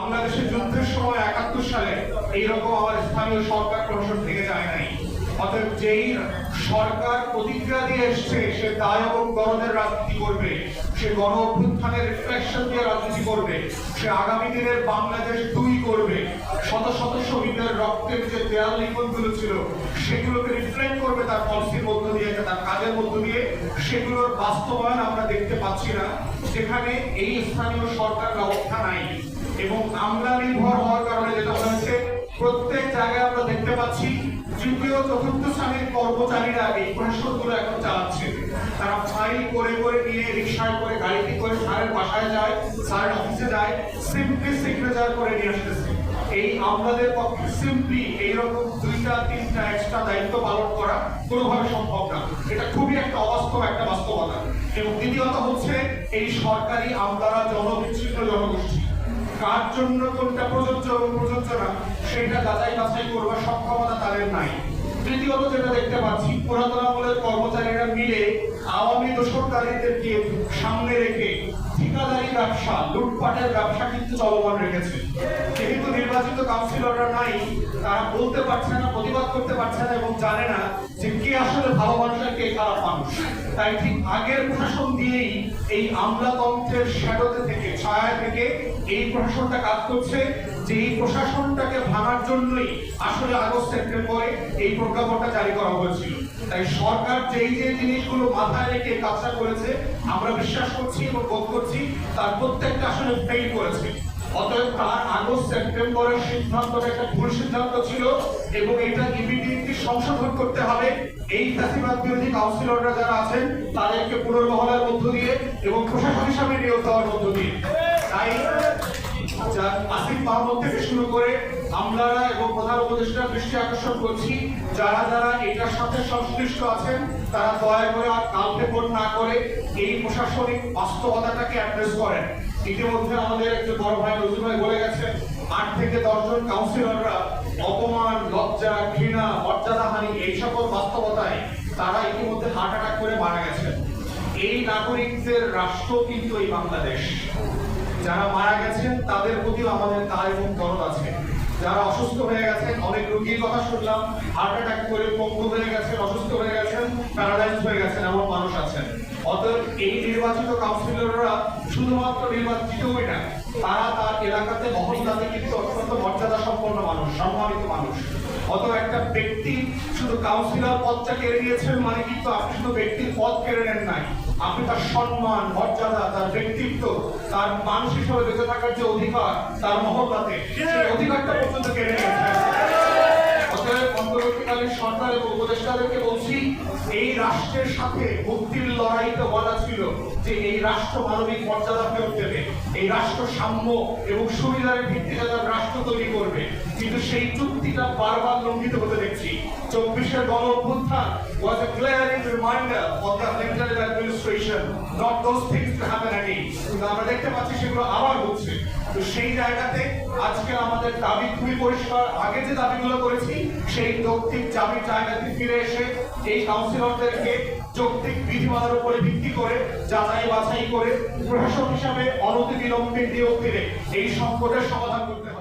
বাংলাদেশের যুদ্ধের সময় একাত্তর সালে এইরকম আমার স্থানীয় সরকার প্রশাসন ভেঙে যায় নাই। অতএব যেই সরকার প্রতিক্রিয়া দিয়ে এসছে, সে দায় এবং গরদের রাজনীতি করবে, সে গণ অভ্যুত্থানের রিফ্লেকশন দিয়ে রাজনীতি করবে, সে আগামী দিনের বাংলাদেশ দুই করবে। শত শত শহীদের রক্তের যে দেয়াল লিখনগুলো ছিল, সেগুলোকে রিফ্লেক্ট করবে তার পলিসির মধ্য দিয়ে তার কাজের মধ্য দিয়ে। সেগুলোর বাস্তবায়ন আমরা দেখতে পাচ্ছি না। যেখানে এই স্থানীয় সরকার এবং আমলা নির্ভর হওয়ার কারণে যেটা হয়েছে প্রত্যেক জায়গায় আমরা দেখতে পাচ্ছি তৃতীয়, চতুর্থ শ্রেণির কর্মচারীরা এই প্রশাসনগুলো এখন চালাচ্ছে। তারা ফাইল করে করে নিয়ে রিক্সায় করে, গাড়িতে করে স্যারের বাসায় যায় স্যারের অফিসে যায় সিম্পলি সিগনেচার করে নিয়ে আসতেছে। এই আমলাদের পক্ষে সিম্পলি এইরকম দুইটা, তিনটা এক্সট্রা দায়িত্ব পালন করা কোনোভাবে সম্ভব না। এটা খুবই একটা অবাস্তব, একটা বাস্তবতা। এবং দ্বিতীয়ত হচ্ছে, এই সরকারি আমলারা জনগোষ্ঠী কার জন্য কোনটা প্রযোজ্য এবং প্রযোজ্য না, সেটা যাচাই বাছাই করবার সক্ষমতা তাদের নাই। তৃতীয়ত যেটা দেখতে পাচ্ছি, পুরাতন আমলের কর্মচারীরা মিলে আওয়ামী দোসরকারীদেরকে সামনে রেখে ঠিকাদারি ব্যবসা, লুটপাটের ব্যবসা কিন্তু চলমান রেখেছে। যেহেতু নির্বাচিত কাউন্সিলররা নাই, তারা বলতে পারছে না, প্রতিবাদ করতে পারছে না এবং জানে না যে কে আসলে ভালো মানুষ আর কে খারাপ মানুষ। তাই ঠিক আগের দিয়েই এই আমলাতন্ত্রের শ্যাডোতে থেকে ছায়া থেকে এই প্রশাসনটা কাজ করছে যে এই প্রশাসনটাকে ভাঙার জন্যই আসলে আগস্ট সেপ্টেম্বরে এই প্রজ্ঞাপনটা জারি করা হয়েছিল। তাই সরকার যেই যে জিনিসগুলো মাথায় রেখে কাজটা করেছে, আমরা বিশ্বাস করছি এবং বোধ করছি তার প্রত্যেকটা আসলে ফেল করেছে। অতএব তার আগস্ট, সেপ্টেম্বরের সিদ্ধান্তটা একটা ভুল সিদ্ধান্ত ছিল এবং এটা ইমিডিয়েটলি সংশোধন করতে হবে। এই ফ্যাসিবাদ বিরোধী কাউন্সিলররা যারা আছেন, তাদেরকে পুনর্বহলের মধ্য দিয়ে এবং প্রশাসন হিসাবে নিয়োগ দেওয়ার মধ্য দিয়ে। তাই আসিফ মাহমুদ থেকে শুরু করে আমলারা এবং প্রধান উপদেষ্টা দৃষ্টি আকর্ষণ করছি। যারা যারা এটার সাথে সংশ্লিষ্ট আছেন, তারা দয়া করে আর কালক্ষেপণ না করে এই প্রশাসনিক বাস্তবতাটাকে অ্যাড্রেস করেন। ইতিমধ্যে আমাদের একজন বড় ভাই নজরুল ভাই বলে গেছেন, আট থেকে দশজন কাউন্সিলররা অপমান, লজ্জা, ঘৃণা মর্যাদাহানি এই সকল বাস্তবতায় তারা ইতিমধ্যে হার্ট অ্যাটাক করে মারা গেছেন। এই নাগরিকদের রাষ্ট্র কিন্তু এই বাংলাদেশ। যারা মারা গেছেন, তাদের প্রতিও আমাদের দায় এবং দরদ আছে। যারা অসুস্থ হয়ে গেছেন, অনেক রোগীর কথা শুনলাম হার্ট অ্যাটাক করে পঙ্গু হয়ে গেছেন, অসুস্থ হয়ে গেছেন প্যারালাইজ হয়ে গেছেন, এমন মানুষ আছেন। অতএব এই নির্বাচিত কাউন্সিলররা শুধুমাত্র নির্বাচিতই না। তারা তার এলাকাতে মহল্লাতে কিন্তু অত্যন্ত মর্যাদা সম্পন্ন মানুষ, সম্মানিত মানুষ। অত একটা ব্যক্তি শুধু কাউন্সিলর পদটা কেড়ে নিয়েছেন মানে কিন্তু আপনি শুধু ব্যক্তির পদ কেড়ে নেন নাই। আপনি তার সম্মান, মর্যাদা, তার ব্যক্তিত্ব, তার মানুষ হিসেবে বেঁচে থাকার যে অধিকার তার মহল্লাতে, সেই অধিকারটা পর্যন্ত কেড়ে নিয়েছেন। অন্তর্বর্তীকালীন সরকার এবং উপদেষ্টাদেরকে বলছি, এই রাষ্ট্রের সাথে মুক্তির লড়াইতে বলা ছিল যে এই রাষ্ট্র মানবিক মর্যাদা ফেরত দেবে, এই রাষ্ট্র সাম্য এবং সুবিধার ভিত্তিতে তার রাষ্ট্র তৈরি করবে। কিন্তু সেই চুক্তিটা বারবার লঙ্ঘিত হতে দেখছি। চব্বিশের গণ অভ্যুত্থান was a glaring reminder of the military administration, not those things to happen again কিন্তু আমরা দেখতে পাচ্ছি সেগুলো আবার হচ্ছে। তো সেই জায়গাতে আজকে আমাদের দাবি খুবই পরিষ্কার। আগে যে দাবিগুলো করেছি, সেই যৌক্তিক দাবির জায়গাতে ফিরে এসে এই কাউন্সিলরদেরকে যৌক্তিক বিধিমালার উপরে ভিত্তি করে যাচাই বাছাই করে প্রশাসক হিসাবে অনতি বিলম্বে নিয়োগ দিলে এই সংকটের সমাধান করতে